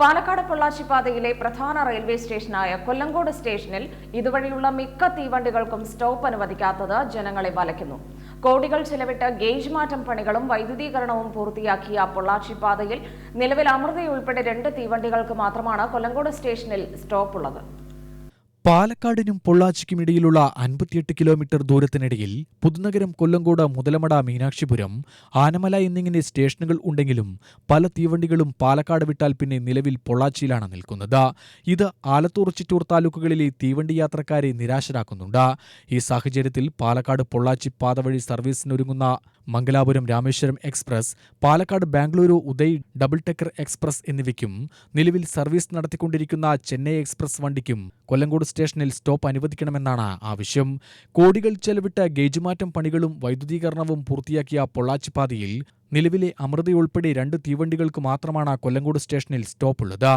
പാലക്കാട് പൊള്ളാച്ചി പാതയിലെ പ്രധാന റെയിൽവേ സ്റ്റേഷനായ കൊല്ലങ്കോട് സ്റ്റേഷനിൽ ഇതുവഴിയുള്ള മിക്ക തീവണ്ടികൾക്കും സ്റ്റോപ്പ് അനുവദിക്കാത്തത് ജനങ്ങളെ വലയ്ക്കുന്നു. കോടികൾ ചെലവിട്ട് ഗേജ് മാറ്റം പണികളും വൈദ്യുതീകരണവും പൂർത്തിയാക്കിയ പൊള്ളാച്ചി പാതയിൽ നിലവിൽ അമൃതയുൾപ്പെടെ രണ്ട് തീവണ്ടികൾക്ക് മാത്രമാണ് കൊല്ലങ്കോട് സ്റ്റേഷനിൽ സ്റ്റോപ്പുള്ളത് പാലക്കാടിനും പൊള്ളാച്ചിക്കും ഇടയിലുള്ള അൻപത്തിയെട്ട് കിലോമീറ്റർ ദൂരത്തിനിടയിൽ പുതുനഗരം കൊല്ലങ്കോട് മുതലമട മീനാക്ഷിപുരം ആനമല എന്നിങ്ങനെ സ്റ്റേഷനുകൾ ഉണ്ടെങ്കിലും പല തീവണ്ടികളും പാലക്കാട് വിട്ടാൽ പിന്നെ നിലവിൽ പൊള്ളാച്ചിയിലാണ് നിൽക്കുന്നത്. ഇത് ആലത്തൂർ ചിറ്റൂർ താലൂക്കുകളിലെ തീവണ്ടി യാത്രക്കാരെ നിരാശരാക്കുന്നുണ്ട്. ഈ സാഹചര്യത്തിൽ പാലക്കാട് പൊള്ളാച്ചി പാത വഴി സർവീസിനൊരുങ്ങുന്ന Mangalapuram Rameswaram express Palakkad Bengaluru Uday double decker express എന്നിവയ്ക്കും നിലവിൽ സർവീസ് നടത്തിക്കൊണ്ടിരിക്കുന്ന ചെന്നൈ എക്സ്പ്രസ് വണ്ടിക്കും കൊല്ലങ്കോട് സ്റ്റേഷനിൽ സ്റ്റോപ്പ് അനുവദിക്കണമെന്നാണ് ആവശ്യം. കോടികൾ ചെലവിട്ട ഗേജുമാറ്റം പണികളും വൈദ്യുതീകരണവും പൂർത്തിയാക്കിയ പൊള്ളാച്ചി പാതയിൽ നിലവിലെ അമൃതയുൾപ്പെടെ രണ്ട് തീവണ്ടികൾക്ക് മാത്രമാണ് കൊല്ലങ്കോട് സ്റ്റേഷനിൽ സ്റ്റോപ്പ് സ്റ്റോപ്പുള്ളത്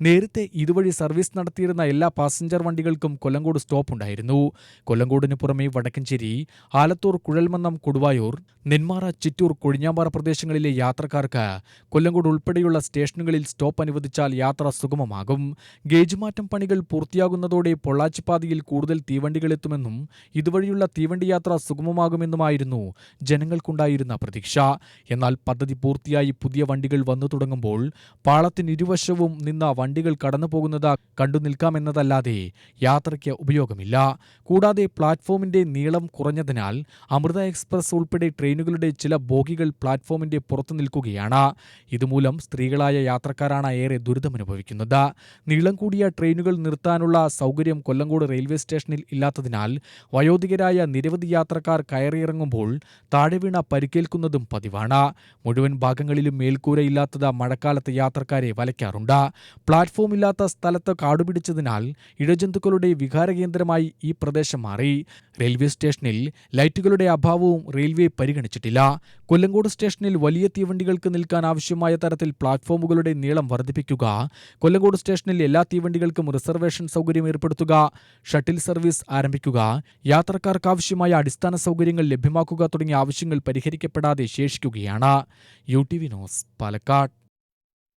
നേരത്തെ ഇതുവഴി സർവീസ് നടത്തിയിരുന്ന എല്ലാ പാസഞ്ചർ വണ്ടികൾക്കും കൊല്ലങ്കോട് സ്റ്റോപ്പ് ഉണ്ടായിരുന്നു കൊല്ലങ്കോടിന് പുറമെ വടക്കഞ്ചേരി ആലത്തൂർ കുഴൽമന്നം കൊടുവായൂർ നെന്മാറ ചിറ്റൂർ കൊഴിഞ്ഞാമ്പാറ പ്രദേശങ്ങളിലെ യാത്രക്കാർക്ക് കൊല്ലങ്കോട് ഉൾപ്പെടെയുള്ള സ്റ്റേഷനുകളിൽ സ്റ്റോപ്പ് അനുവദിച്ചാൽ യാത്ര സുഗമമാകും. ഗേജ് മാറ്റം പണികൾ പൂർത്തിയാകുന്നതോടെ പൊള്ളാച്ചിപ്പാതയിൽ കൂടുതൽ തീവണ്ടികൾ എത്തുമെന്നും ഇതുവഴിയുള്ള തീവണ്ടി യാത്ര സുഗമമാകുമെന്നുമായിരുന്നു ജനങ്ങൾക്കുണ്ടായിരുന്ന പ്രതീക്ഷ. എന്നാൽ പദ്ധതി പൂർത്തിയായി പുതിയ വണ്ടികൾ വന്നു തുടങ്ങുമ്പോൾ പാളത്തിനിരുവശവും നിന്ന വണ്ടികൾ കടന്നു പോകുന്നത് കണ്ടു നിൽക്കാമെന്നതല്ലാതെ യാത്രയ്ക്ക് ഉപയോഗമില്ല. കൂടാതെ പ്ലാറ്റ്ഫോമിന്റെ നീളം കുറഞ്ഞതിനാൽ അമൃത എക്സ്പ്രസ് ഉൾപ്പെടെ ട്രെയിനുകളുടെ ചില ബോഗികൾ പ്ലാറ്റ്ഫോമിന്റെ പുറത്തു നിൽക്കുകയാണ്. ഇതുമൂലം സ്ത്രീകളായ യാത്രക്കാരാണ് ഏറെ ദുരിതമനുഭവിക്കുന്നത്. നീളം കൂടിയ ട്രെയിനുകൾ നിർത്താനുള്ള സൗകര്യം കൊല്ലങ്കോട് റെയിൽവേ സ്റ്റേഷനിൽ ഇല്ലാത്തതിനാൽ വയോധികരായ നിരവധി യാത്രക്കാർ കയറിയിറങ്ങുമ്പോൾ താഴെ വീണ പരിക്കേൽക്കുന്നതും പതിവാണ്. മുഴുവൻ ഭാഗങ്ങളിലും മേൽക്കൂരയില്ലാത്തത് മഴക്കാലത്ത് യാത്രക്കാരെ വലയ്ക്കാറുണ്ട്. പ്ലാറ്റ്ഫോം ഇല്ലാത്ത സ്ഥലത്ത് കാടുപിടിച്ചതിനാൽ ഇഴജന്തുക്കളുടെ വികാരകേന്ദ്രമായി ഈ പ്രദേശം മാറി. റെയിൽവേ സ്റ്റേഷനിൽ ലൈറ്റുകളുടെ അഭാവവും റെയിൽവേ പരിഗണിച്ചിട്ടില്ല. കൊല്ലങ്കോട് സ്റ്റേഷനിൽ വലിയ തീവണ്ടികൾക്ക് നിൽക്കാൻ ആവശ്യമായ തരത്തിൽ പ്ലാറ്റ്ഫോമുകളുടെ നീളം വർദ്ധിപ്പിക്കുക കൊല്ലങ്കോട് സ്റ്റേഷനിൽ എല്ലാ തീവണ്ടികൾക്കും റിസർവേഷൻ സൗകര്യം ഏർപ്പെടുത്തുക ഷട്ടിൽ സർവീസ് ആരംഭിക്കുക യാത്രക്കാർക്ക് ആവശ്യമായ അടിസ്ഥാന സൗകര്യങ്ങൾ ലഭ്യമാക്കുക തുടങ്ങിയ ആവശ്യങ്ങൾ പരിഹരിക്കപ്പെടാതെ ശേഷിക്കുകയാണ്. U T V news Palakkad.